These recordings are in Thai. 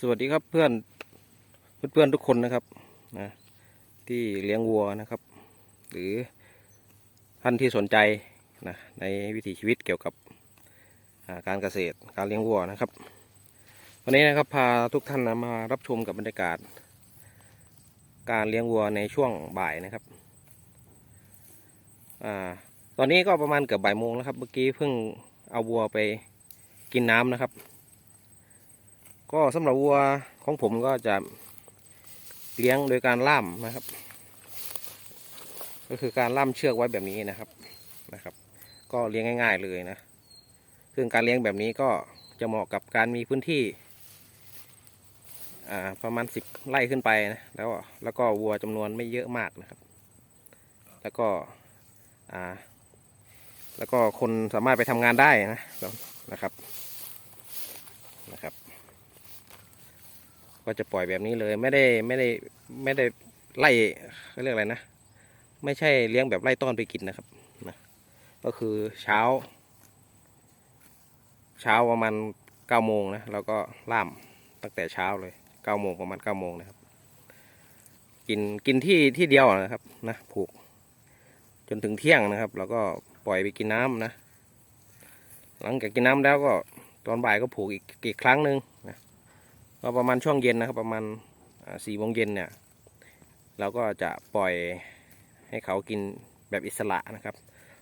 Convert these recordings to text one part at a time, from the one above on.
สวัสดีครับเพื่อนเพื่อนๆทุกคนนะครับนะที่เลี้ยงวัวนะครับ หรือท่านที่สนใจนะในวิถีชีวิตเกี่ยวกับการเกษตรการเลี้ยงวัวนะครับ วันนี้นะครับพาทุกท่านนะมารับชมกับบรรยากาศ การเลี้ยงวัวในช่วงบ่ายนะครับอตอนนี้ก็ประมาณเกือบบ่ายโมงแล้วครับเมื่อกี้เพิ่งเอาวัวไปกินน้ำนะครับ ก็สำหรับวัวของผมก็จะเลี้ยงโดยการล่ามนะครับ ก็คือการล่ามเชือกไว้แบบนี้นะครับนะครับ ก็เลี้ยงง่าย ๆเลยนะซึ่งการเลี้ยงแบบนี้ก็จะเหมาะกับการมีพื้นที่ประมาณสิบไร่ขึ้นไปนะแล้วแล้วก็วัวจำนวนไม่เยอะมากนะครับ แล้วก็แล้วก็คนสามารถไปทำงานได้นะนะครับ ก็จะปล่อยแบบนี้เลยไม่ได้ไม่ได้ไม่ได้ไล่เขาเรียกอะไรนะ ไม่ใช่เลี้ยงแบบไล่ต้อนไปกินนะครับนะก็คือเช้า เช้าประมาณเก้าโมงนะเราก็ล่ามตั้งแต่เช้าเลยเก้าโมงประมาณเก้าโมงนะครับกินกินที่ที่เดียวนะครับนะผูก จนถึงเที่ยงนะครับ แล้วก็ปล่อยไปกินน้ำนะ หลังจากกินน้ำแล้วก็ตอนบ่ายก็ผูกอีกอีกครั้งหนึ่ง ก็ประมาณช่วงเย็นนะครับประมาณสี่โมงเย็นเนี่ยเราก็จะปล่อยให้เขากินแบบอิสระนะครับ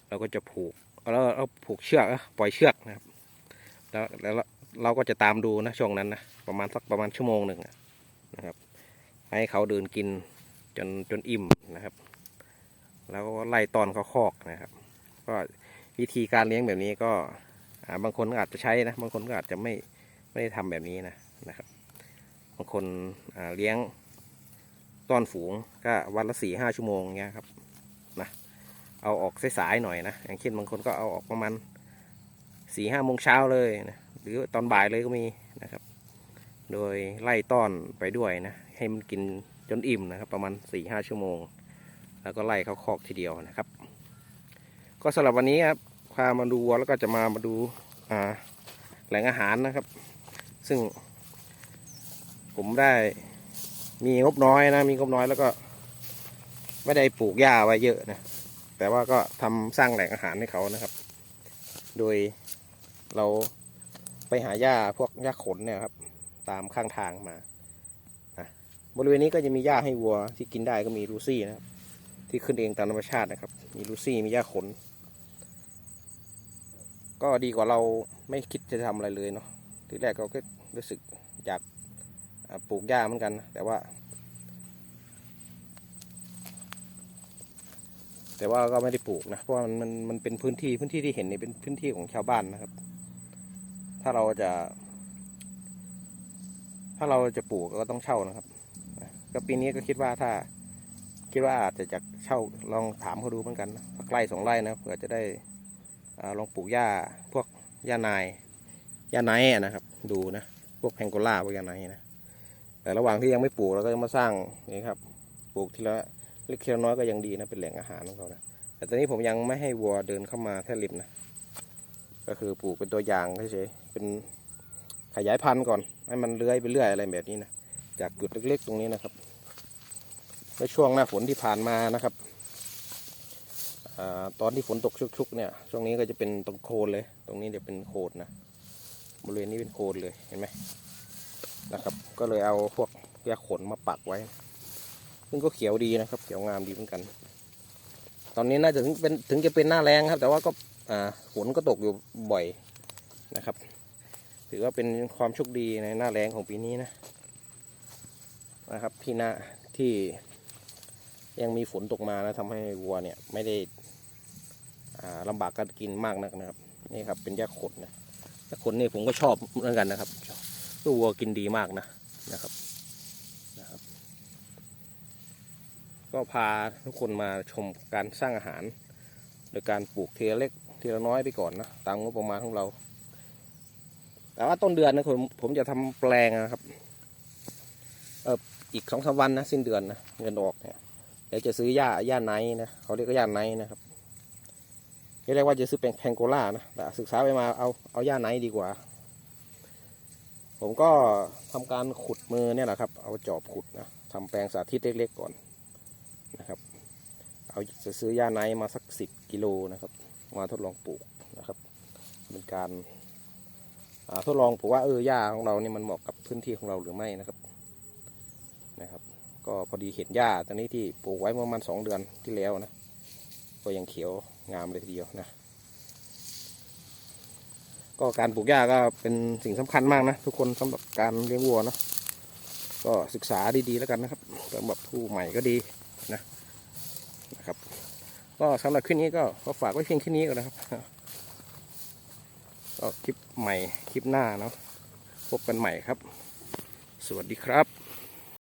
เราก็จะผูกแล้วเราผูกเชือกปล่อยเชือกนะครับแล้วแล้วเราก็จะตามดูนะช่วงนั้นนะประมาณสักประมาณชั่วโมงหนึ่งนะครับ ให้เขาเดินกินจนจนอิ่มนะครับ แล้วก็ไล่ตอนเขาคอกนะครับ ก็วิธีการเลี้ยงแบบนี้ก็บางคนก็อาจจะใช้นะบางคนก็อาจจะไม่ไม่ได้ทำแบบนี้นะนะครับ บางคนเลี้ยงต้อนฝูงก็วันละสี่ห้าชั่วโมงเงี้ยครับนะเอาออกสายๆหน่อยนะอย่างเช่นบางคนก็เอาออกประมาณสี่ห้าโมงเช้าเลยนะหรือตอนบ่ายเลยก็มีนะครับ โดยไล่ต้อนไปด้วยนะให้มันกินจนอิ่มนะครับ ประมาณสี่ห้าชั่วโมง แล้วก็ไล่เขาคอกทีเดียวนะครับ ก็สำหรับวันนี้ครับพามาดูวัวแล้วก็จะมามาดูแหล่งอาหารนะครับ ซึ่ง ผมได้ มีงบน้อยนะ มีงบน้อยแล้วก็ ไม่ได้ปลูกหญ้าไว้เยอะนะ แต่ว่าก็ทำสร้างแหล่งอาหารให้เขานะครับ โดยเราไปหาหญ้าพวกหญ้าขนเนี่ยครับ ตามข้างทางมานะบริเวณนี้ก็จะมีหญ้าให้วัวที่กินได้ก็มีลูซี่นะครับ ที่ขึ้นเองตามธรรมชาตินะครับ มีลูซี่มีหญ้าขน ก็ดีกว่าเราไม่คิดจะทำอะไรเลยเนาะทีแรกเราก็รู้สึกอยาก ปลูกหญ้าเหมือนกัน แต่ว่า แต่ว่าก็ไม่ได้ปลูกนะ เพราะว่ามันมันมันเป็นพื้นที่พื้นที่ที่เห็นเนี่ยเป็นพื้นที่ของชาวบ้านนะครับ ถ้าเราจะ ถ้าเราจะปลูกก็ต้องเช่านะครับก็ปีนี้ก็คิดว่าถ้าคิดว่าอาจจะจากเช่าลองถามเขาดูเหมือนกันนะสักไร่สองไร่นะเผื่อจะได้อลองปลูกหญ้าพวกหญ้านายหญ้าไนท์อะนะครับ ดูนะ พวกแพงโกล่าพวกหญ้าไนท์นะ แต่ระหว่างที่ยังไม่ปลูกเราก็จะมาสร้างนี่ครับ ปลูกทีละเล็กทีละน้อยก็ยังดีนะเป็นแหล่งอาหารของเขานะแต่ตอนนี้ผมยังไม่ให้วัวเดินเข้ามาแท่ริมนะก็คือปลูกเป็นตัวอย่างเฉยๆเป็นขยายพันธุ์ก่อน ให้มันเลื้อยไปเรื่อยอะไรแบบนี้นะจากจุดเล็กๆ ตรงนี้นะครับในช่วงหน้าฝนที่ผ่านมานะครับอตอนที่ฝนตกชุกๆเนี่ยช่วงนี้ก็จะเป็นตรงโคนเลย ตรงนี้จะเป็นโคนนะบริเวณนี้เป็นโคนเลยเห็นไหม นะครับ ก็เลยเอาพวกยาขนมาปักไว้ ซึ่งก็เขียวดีนะครับ เขียวงามดีเหมือนกัน ตอนนี้น่าจะถึงเป็นถึงจะเป็นหน้าแรงครับ แต่ว่าก็ฝนก็ตกอยู่บ่อยนะครับ ถือว่าเป็นความโชคดีในหน้าแรงของปีนี้นะนะครับ ที่หน้าที่ยังมีฝนตกมานะทำให้วัวเนี่ยไม่ได้อ่าลำบากการกินมากนักนะครับ นี่ครับเป็นยาขนนะยาขนนี่ผมก็ชอบเหมือนกันนะครับ ววัวกินดีมากนะนะครับนะครับ ก็พาทุกคนมาชมการสร้างอาหาร โดยการปลูกเทีละเล็กเทีละน้อยไปก่อนนะตามงบประมาณของเรา แต่ว่าต้นเดือนนะผมผมจะทำแปลงนะครับเอออีกสองสามวันนะสิ้นเดือนนะเงินออกเนี่ยเดี๋ยวจะซื้อหญ้าหญ้าไนนะเขาเรียกว่าหญ้าไนนะครับเรียกว่าจะซื้อเป็นแพงโกล่านะแต่ศึกษาไปมาเอาเอาหญ้าไนดีกว่า ผมก็ทำการขุดมือเนี่ยแหละครับ เอาจอบขุดนะทำแปลงสาธิตเล็กๆก่อนนะครับ เอาจะซื้อยาไนมาสักสิบกิโลนะครับ มาทดลองปลูกนะครับ เป็นการาทดลองผมว่าเออหญ้าของเราเนี่ยมันเหมาะกับพื้นที่ของเราหรือไม่นะครับนะครับ ก็พอดีเห็นหญ้าตอนนี้ที่ปลูกไว้ประมาณสองเดือนที่แล้วนะก็ยังเขียวงามเลยทีเดียวนะ ก็การปลูกหญ้าก็เป็นสิ่งสำคัญมากนะทุกคนสำหรับการเลี้ยงวัวเนาะก็ศึกษาดีๆแล้วกันนะครับสำหรับผู้ใหม่ก็ดีนะนะครับ ก็สำหรับคลิปนี้ก็ขอฝากไว้เพียงแค่นี้ก่อนนะครับก็คลิปใหม่คลิปหน้าเนาะพบกันใหม่ครับ สวัสดีครับ